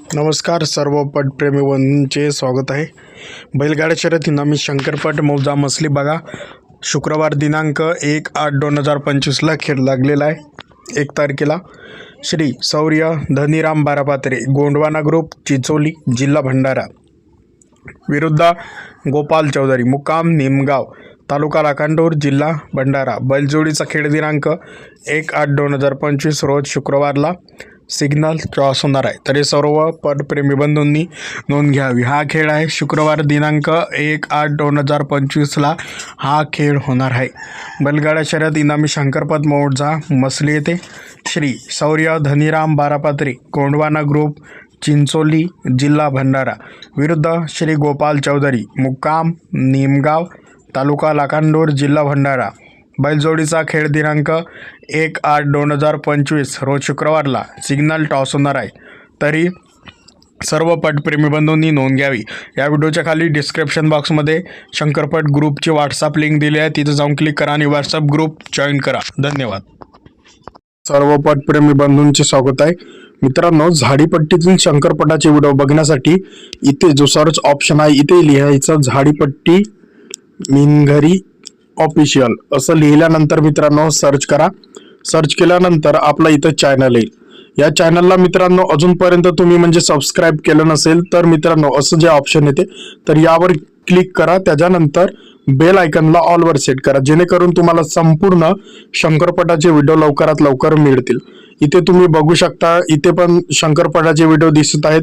नमस्कार सर्व पटप्रेमी बंधूंचे स्वागत आहे. बैलगाड्या शर्यतींना मी शंकरपट मौजा मसली बघा. शुक्रवार दिनांक एक आठ दोन हजार पंचवीसला खेळ लागलेला आहे. एक तारखेला श्री शौर्य धनीराम बारापात्रे गोंडवाना ग्रुप चिचोली जिल्हा भंडारा. विरुद्ध गोपाल चौधरी मुक्काम निमगाव तालुका लाखांडूर जिल्हा भंडारा. बैलजोडीचा खेळ दिनांक एक आठ दोन हजार पंचवीस रोज शुक्रवारला सिग्नल क्रॉस होणार आहे. तरी सर्व पदप्रेमी बंधूंनी नोंद घ्यावी. हा खेळ आहे. शुक्रवार दिनांक एक आठ दोन हजार पंचवीसला हा खेळ होणार आहे. बलगाडा शर्यत इनामी शंकरपद मोडजा मसली येथे. श्री शौर्य धनीराम बारापात्री गोंडवाना ग्रुप चिंचोली जिल्हा भंडारा. विरुद्ध श्री गोपाल चौधरी मुक्काम निमगाव तालुका लाखांडोर जिल्हा भंडारा. बैलजोडीचा खेळ दिनांक एक आठ दोन हजार पंचवीस रोज शुक्रवारला सिग्नल टॉस होणार आहे. तरी सर्व पटप्रेमी बंधूंनी नोंद घ्यावी. या व्हिडिओच्या खाली डिस्क्रिप्शन बॉक्समध्ये शंकरपट ग्रुपची व्हॉट्सअप लिंक दिली आहे. तिथे जाऊन क्लिक करा आणि व्हॉट्सअप ग्रुप जॉईन करा. धन्यवाद. सर्व पटप्रेमी बंधूंचे स्वागत आहे. मित्रांनो झाडीपट्टीतील शंकरपटाचे व्हिडिओ बघण्यासाठी इथे जो सर्च ऑप्शन आहे इथे लिहायचं झाडीपट्टी मिनघरी ऑफिशियल असं लिहिल्यानंतर मित्रांनो सर्च करा. सर्च केल्यानंतर आपला इथं चॅनल येईल. या चॅनलला मित्रांनो अजूनपर्यंत तुम्ही म्हणजे सबस्क्राईब केलं नसेल तर मित्रांनो असं जे ऑप्शन येते तर यावर क्लिक करा. त्याच्यानंतर बेल आयकनला ऑलवर सेट करा. जेणेकरून तुम्हाला संपूर्ण शंकरपटाचे व्हिडिओ लवकरात लवकर मिळतील. इथे तुम्ही बघू शकता इथे पण शंकरपटाचे व्हिडिओ दिसत आहेत.